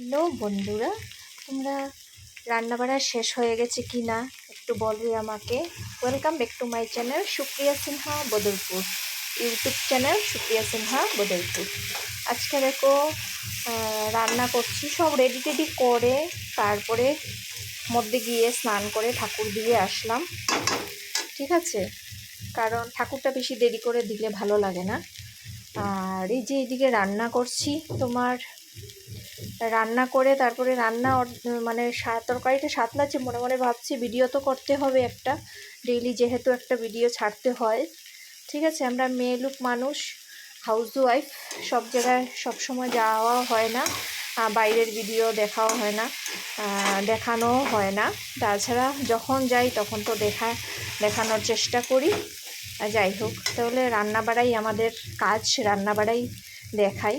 Hello বন্ধুরা, তোমরা রান্নাবাড়া শেষ হয়ে গেছে কি না? একটু বলবে আমাকে। Welcome back to my channel Supriya Sinha, Badlapur. YouTube channel Supriya Sinha, Badlapur. আজকে দেখো রান্না করছি, সব রেডি টেডি করে, তারপরে মধ্যে গিয়ে স্নান করে ঠাকুর দিয়ে আসলাম। ঠিক আছে? কারণ ঠাকুরটা বেশি দেরি করে দিলে ভালো লাগে না। আর এই যে এইদিকে রান্না করছি, তোমার রান্না করে তারপরে রান্না মানে তরকারিটা সাতলাচ্ছে মনে মনে ভাবছি ভিডিও তো করতে হবে একটা। ডেইলি যেহেতু একটা ভিডিও ছাড়তে হয়। ঠিক আছে আমরা মেয়ে লোক মানুষ হাউস ওয়াইফ সব জায়গায় সব সময় যাওয়া হয় না। বাইরের ভিডিও দেখাও হয় না আহ, দেখানোও হয় না। তাছাড়া যখন যাই তখন তো দেখা দেখানোর চেষ্টা করি। যাই হোক তাহলে রান্না বাড়াই আমাদের কাজ রান্না বাড়াই দেখাই।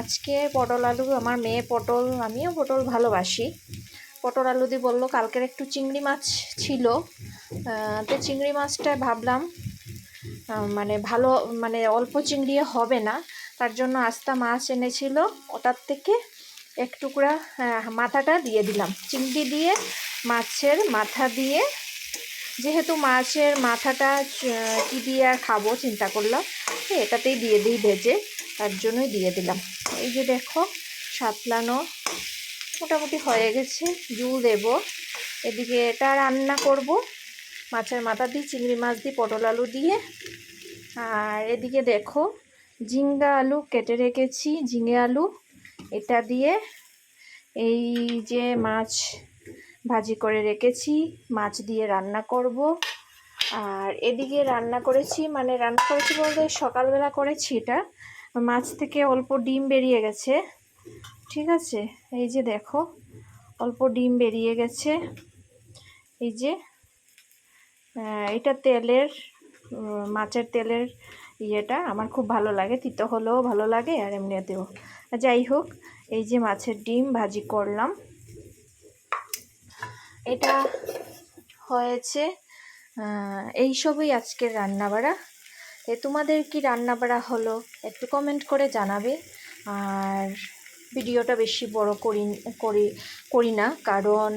আজকে পটল আলু, আমার মেয়ে পটল, আমিও পটল ভালোবাসি। পটল আলু দিয়ে বলল কালকের একটু চিংড়ি মাছ ছিল। তো চিংড়ি মাছটা ভাবলাম মানে ভালো মানে অল্প চিংড়ি হবে না। তার জন্য আস্তা মাছ এনেছিল, ওটার থেকে এক টুকরা মাথাটা দিয়ে দিলাম। চিংড়ি দিয়ে, মাছের মাথা দিয়ে, যেহেতু মাছের মাথাটা কি দিয়ে আর খাব চিন্তা করলাম এটাতেই দিয়ে দিই ভেজে। তার জন্যই দিয়ে দিলাম। এই যে দেখো, সাতলানো মোটামুটি হয়ে গেছে। জুল দেব। এদিকে এটা রান্না করব। মাছের মাথা দিয়ে, চিংড়ি মাছ দিয়ে, পটল আলু দিয়ে। আর এদিকে দেখো, ঝিঙ্গা আলু কেটে রেখেছি, ঝিঙে আলু। এটা দিয়ে এই যে মাছ ভাজি করে রেখেছি, মাছ দিয়ে রান্না করব। আর এদিকে রান্না করেছি মানে রান্না করেছি বলতে সকালবেলা করেছি এটা। মাছ থেকে অল্প ডিম বেরিয়ে গেছে। ঠিক আছে? এই যে দেখো, অল্প ডিম বেরিয়ে গেছে। এই যে এটা তেলের মাছের তেলের ইয়েটা। আমার খুব ভালো লাগে, তিতো হলেও ভালো লাগে আর এমনিতেও। যাই হোক, এই যে মাছের ডিম ভাজি করলাম। এটা হয়েছে এইসবই আজকের রান্নাবাড়া। এ, তোমাদের কি রান্নাবাড়া হলো? একটু কমেন্ট করে জানাবে। আর ভিডিওটা বেশি বড় করি করি করি না, কারণ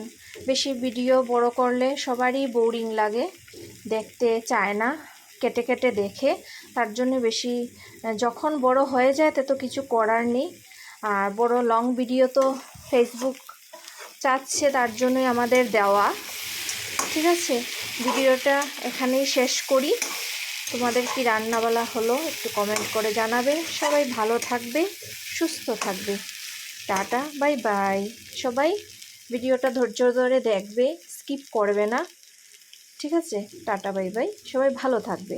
বেশি ভিডিও বড় করলে সবারই বোরিং লাগে। দেখতে চায় না, কেটে কেটে দেখে। তার জন্য বেশি, যখন বড় হয়ে যায় তে তো কিছু করার নেই। আর বড় লং ভিডিও তো ফেসবুক চাচ্ছে, তার জন্যই আমাদের দেওয়া। ঠিক আছে? ভিডিওটা এখানেই শেষ করি। তোমাদের কি রান্নাবালা হলো একটু কমেন্ট করে জানাবে। সবাই ভালো থাকবে, সুস্থ থাকবে। টাটা বাই বাই সবাই ভিডিওটা ধৈর্য ধরে দেখবে স্কিপ করবে না। ঠিক আছে? টাটা বাই বাই সবাই ভালো থাকবে।